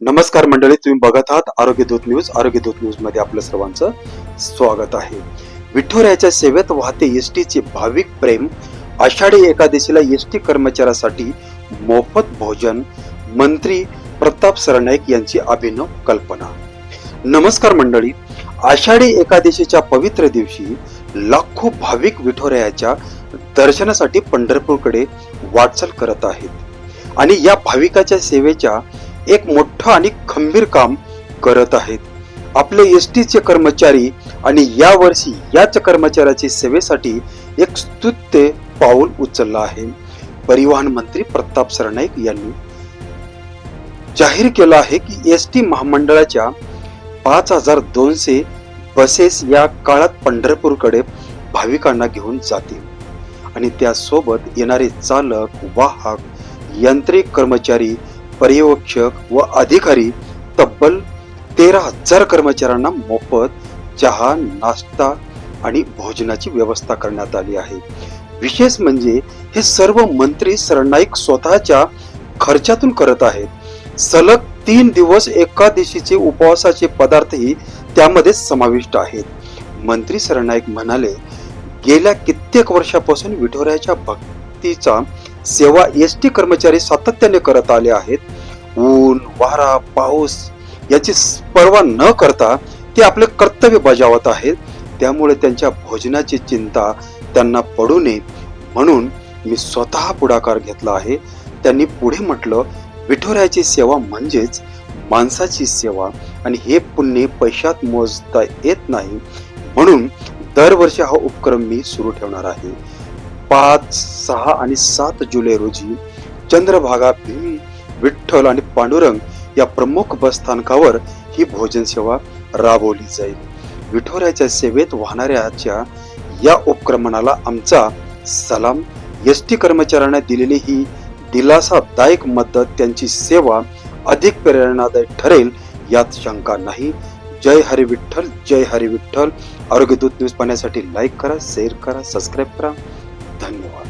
नमस्कार मंडळी तुम्ही बघत आहात आरोग्य दूत न्यूज. आरोग्य दूत न्यूजमध्ये आपलं सर्वांचं स्वागत आहे. विठोऱ्याच्या सेवेत वाहते एसटीचे चे भाविक प्रेम. आषाढी एकादशीला एसटी कर्मचाऱ्यासाठी मोफत भोजन. मंत्री प्रताप सरनाईक यांची अभिनव कल्पना. नमस्कार मंडळी आषाढी एकादशीच्या पवित्र दिवशी लाखो भाविक विठोऱ्याच्या दर्शनासाठी पंढरपूरकडे वाटचाल करत आहेत. आणि या भाविकाच्या सेवेच्या एक मोठं आणि खंबीर काम करत आहेत. आपले एस चे कर्मचारी आणि यावर्षी याच कर्मचाऱ्याच्या सेवेसाठी एक स्तुत्य पाऊल उचललं आहे. परिवहन मंत्री प्रताप सरनाईक यांनी जाहीर केलं आहे की एस टी महामंडळाच्या पाच हजार दोनशे बसेस या काळात पंढरपूरकडे भाविकांना घेऊन जातील. आणि त्यासोबत येणारे चालक वाहक यांत्रिक कर्मचारी पर्यवेक्षक व अधिकारी तब्बल तेरा हजार कर्मचाऱ्यांना मोफत चहा नाश्ता आणि भोजनाची व्यवस्था करण्यात आली आहे. विशेष म्हणजे हे सर्व मंत्री सरनाईक स्वतःच्या खर्चातून करत आहेत. सलग तीन दिवस एकादशीचे उपवासाचे पदार्थही त्यामध्ये समाविष्ट आहेत. मंत्री सरनाईक म्हणाले गेल्या कित्येक वर्षापासून विठोऱ्याच्या भक्तीचा सेवा एस टी कर्मचारी सातत्याने करत आले आहेत. ऊन वारा पाऊस याची पर्वा न करता ते आपले कर्तव्य बजावत आहेत. त्यामुळे त्यांच्या भोजनाची चिंता त्यांना पडू नये म्हणून मी स्वतः पुढाकार घेतला आहे. त्यांनी पुढे म्हटलं विठोऱ्याची सेवा म्हणजेच माणसाची सेवा आणि हे पुण्य पैशात मोजता येत नाही म्हणून दरवर्षी हा उपक्रम मी सुरू ठेवणार आहे. पाच सहा आणि सात जुलै रोजी चंद्रभागा भीम विठ्ठल आणि पांडुरंग या प्रमुख बसस्थानकावर ही भोजन सेवा राबवली जाईल. विठोऱ्याच्या सेवेत वाहणाऱ्याच्या या उपक्रमणाला आमचा सलाम. एस टी कर्मचाऱ्यांना दिलेली ही दिलासादायक मदत त्यांची सेवा अधिक प्रेरणादायी ठरेल यात शंका नाही. जय हरी विठ्ठल जय हरी विठ्ठल. आरोग्यदूत न्यूज पाहण्यासाठी लाईक करा शेअर करा सबस्क्राईब करा. done more.